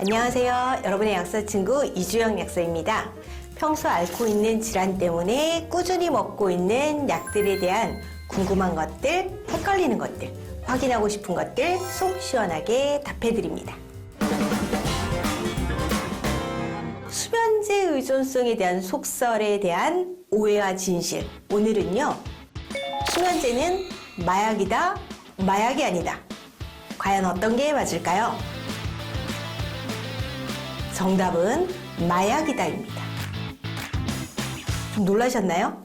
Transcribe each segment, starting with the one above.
안녕하세요. 여러분의 약사 친구 이주영 약사입니다. 평소 앓고 있는 질환 때문에 꾸준히 먹고 있는 약들에 대한 궁금한 것들, 헷갈리는 것들, 확인하고 싶은 것들 속 시원하게 답해드립니다. 수면제 의존성에 대한 속설에 대한 오해와 진실. 오늘은요, 수면제는 마약이다, 마약이 아니다. 과연 어떤 게 맞을까요? 정답은 마약이다입니다. 좀 놀라셨나요?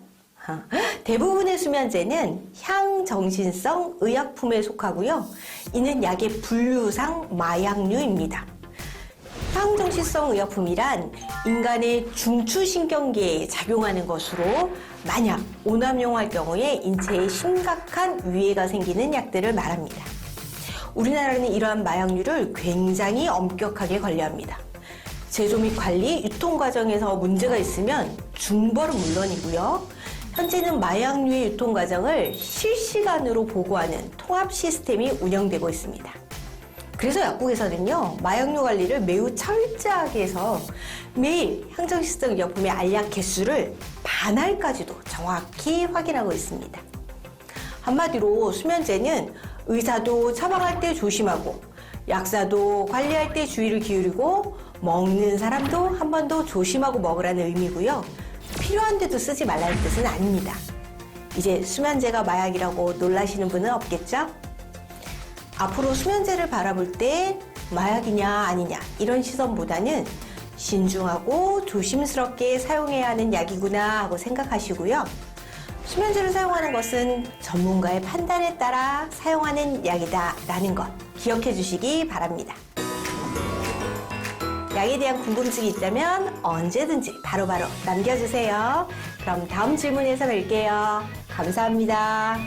아, 대부분의 수면제는 향정신성 의약품에 속하고요. 이는 약의 분류상 마약류입니다. 향정신성 의약품이란 인간의 중추신경계에 작용하는 것으로 만약 오남용할 경우에 인체에 심각한 위해가 생기는 약들을 말합니다. 우리나라는 이러한 마약류를 굉장히 엄격하게 관리합니다. 제조 및 관리, 유통 과정에서 문제가 있으면 중벌은 물론이고요. 현재는 마약류의 유통 과정을 실시간으로 보고하는 통합 시스템이 운영되고 있습니다. 그래서 약국에서는요, 마약류 관리를 매우 철저하게 해서 매일 향정신성 의약품의 알약 개수를 반알까지도 정확히 확인하고 있습니다. 한마디로 수면제는 의사도 처방할 때 조심하고 약사도 관리할 때 주의를 기울이고 먹는 사람도 한 번 더 조심하고 먹으라는 의미고요. 필요한데도 쓰지 말라는 뜻은 아닙니다. 이제 수면제가 마약이라고 놀라시는 분은 없겠죠? 앞으로 수면제를 바라볼 때 마약이냐 아니냐 이런 시선보다는 신중하고 조심스럽게 사용해야 하는 약이구나 하고 생각하시고요. 수면제를 사용하는 것은 전문가의 판단에 따라 사용하는 약이다라는 것 기억해 주시기 바랍니다. 약에 대한 궁금증이 있다면 언제든지 바로 바로 남겨주세요. 그럼 다음 질문에서 뵐게요. 감사합니다.